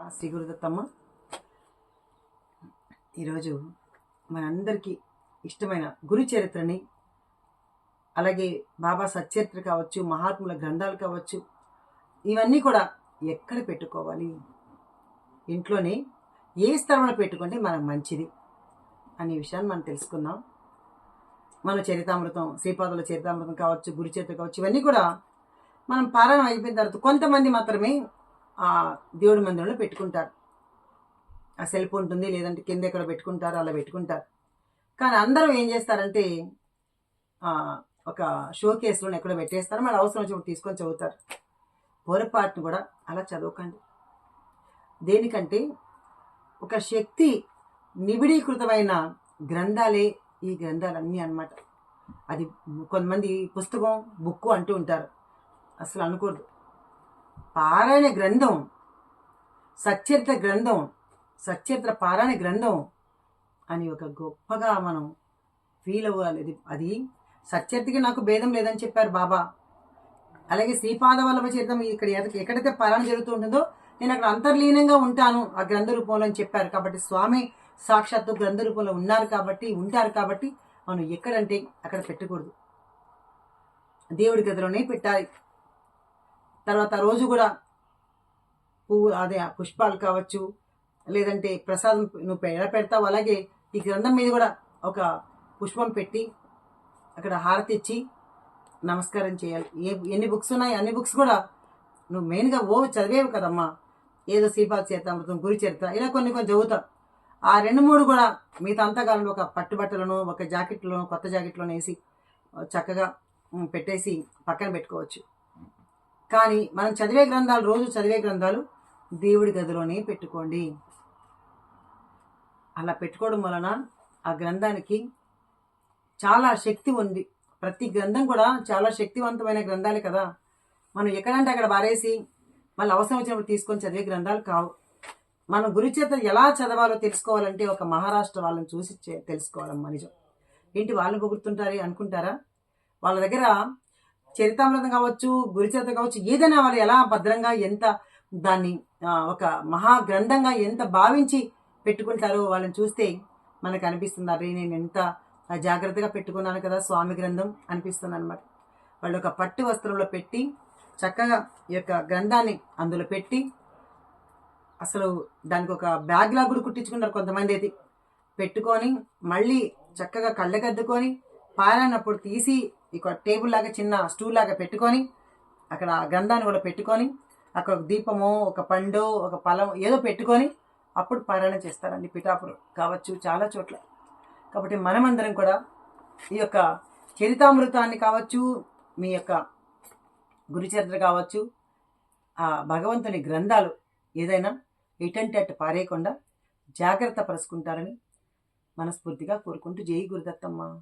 శ్రీ గురుదత్తమ్మ ఈరోజు మనందరికీ ఇష్టమైన గురు చరిత్రని అలాగే బాబా సచ్చరిత్ర కావచ్చు మహాత్ముల గ్రంథాలు కావచ్చు ఇవన్నీ కూడా ఎక్కడ పెట్టుకోవాలి? ఇంట్లోనే ఏ స్థలంలో పెట్టుకుంటే మనకు మంచిది అనే విషయాన్ని మనం తెలుసుకుందాం. మన చరితామృతం శ్రీపాదుల చరితామృతం కావచ్చు గురు చరిత్ర కావచ్చు ఇవన్నీ కూడా మనం పారాయణం అయిపోయిన తర్వాత కొంతమంది మాత్రమే ఆ దేవుడి మందిరంలో పెట్టుకుంటారు. ఆ సెల్ఫ్ ఉంటుంది లేదంటే కింద ఎక్కడ పెట్టుకుంటారు అలా పెట్టుకుంటారు. కానీ అందరూ ఏం చేస్తారంటే ఒక షో కేసులో ఎక్కడ పెట్టేస్తారు. మళ్ళీ అవసరం వచ్చినప్పుడు తీసుకొని చదువుతారు. పొరపాటును కూడా అలా చదవకండి. దేనికంటే ఒక శక్తి నిబిడీకృతమైన గ్రంథాలే ఈ గ్రంథాలన్నీ అన్నమాట. అది కొంతమంది పుస్తకం బుక్కు అంటూ ఉంటారు. అసలు అనుకోరు. పారాయణ గ్రంథం. సచరిత్ర గ్రంథం. సచ్చరిత్ర పారాయణ గ్రంథం అని ఒక గొప్పగా మనం ఫీల్ అవ్వాలి. అది అది సచరిత్రకి నాకు భేదం లేదని చెప్పారు బాబా. అలాగే శ్రీపాద వల్లభ చరిత్రం ఇక్కడ ఎక్కడైతే పారాయణ జరుగుతూ ఉంటుందో నేను అక్కడ అంతర్లీనంగా ఉంటాను ఆ గ్రంథ రూపంలో అని చెప్పారు. కాబట్టి స్వామి సాక్షాత్తు గ్రంథ రూపంలో ఉన్నారు కాబట్టి ఉంటారు కాబట్టి మనం ఎక్కడంటే అక్కడ పెట్టకూడదు. దేవుడి గదిలోనే పెట్టాలి. తర్వాత రోజు కూడా పువ్వు అదే పుష్పాలు కావచ్చు లేదంటే ప్రసాదం నువ్వు ఎలా పెడతావు అలాగే ఈ గ్రంథం మీద కూడా ఒక పుష్పం పెట్టి అక్కడ హారతి ఇచ్చి నమస్కారం చేయాలి. ఏ ఎన్ని బుక్స్ ఉన్నాయి? అన్ని బుక్స్ కూడా నువ్వు మెయిన్గా ఓ చదివేవు కదమ్మా. ఏదో శ్రీపాద చరితామృతం గురి చరిత్ర ఇలా కొన్ని కొన్ని చదువుతాం. ఆ రెండు మూడు కూడా మిగతా అంతకాలంలో ఒక పట్టుబట్టలను ఒక జాకెట్లను కొత్త జాకెట్లను వేసి చక్కగా పెట్టేసి పక్కన పెట్టుకోవచ్చు. కానీ మనం చదివే గ్రంథాలు రోజు చదివే గ్రంథాలు దేవుడి గదిలోనే పెట్టుకోండి. అలా పెట్టుకోవడం వలన ఆ గ్రంథానికి చాలా శక్తి ఉంది. ప్రతి గ్రంథం కూడా చాలా శక్తివంతమైన గ్రంథాలే కదా. మనం ఎక్కడంటే అక్కడ బారేసి మళ్ళీ అవసరం వచ్చినప్పుడు తీసుకొని చదివే గ్రంథాలు కావు. మనం గురుచేత ఎలా చదవాలో తెలుసుకోవాలంటే ఒక మహారాష్ట్ర వాళ్ళని చూసి చే- తెలుసుకోవాలమ్మా నిజం. ఏంటి వాళ్ళు పొగుడుతుంటారే అనుకుంటారా? వాళ్ళ దగ్గర చరితామృతం కావచ్చు గురిచరిత కావచ్చు ఏదైనా వాళ్ళు ఎలా భద్రంగా ఎంత దాన్ని ఒక మహా గ్రంథంగా ఎంత భావించి పెట్టుకుంటారో వాళ్ళని చూస్తే మనకు అనిపిస్తుంది అరే నేను ఎంత జాగ్రత్తగా పెట్టుకున్నాను కదా స్వామి గ్రంథం అనిపిస్తుంది అనమాట వాళ్ళు ఒక పట్టు వస్త్రంలో పెట్టి చక్కగా ఈ యొక్క గ్రంథాన్ని అందులో పెట్టి అసలు దానికి ఒక బ్యాగ్లా కూడా కుట్టించుకున్నారు కొంతమంది అయితే. పెట్టుకొని మళ్ళీ చక్కగా కళ్ళకద్దుకొని పారాయణప్పుడు తీసి ఇక టేబుల్ లాగా చిన్న స్టూల్ లాగా పెట్టుకొని అక్కడ ఆ కూడా పెట్టుకొని అక్కడ ఒక దీపము ఒక పండు ఒక పలం ఏదో పెట్టుకొని అప్పుడు పారాయణ చేస్తారండి పిఠాపురం. కావచ్చు చాలా చోట్ల. కాబట్టి మనమందరం కూడా ఈ యొక్క చరితామృతాన్ని కావచ్చు మీ యొక్క గురుచరిత్ర కావచ్చు ఆ భగవంతుని గ్రంథాలు ఏదైనా ఇటంటి అటు పారేయకుండా జాగ్రత్త పరుచుకుంటారని మనస్ఫూర్తిగా కోరుకుంటూ జై గురుదత్తమ్మ.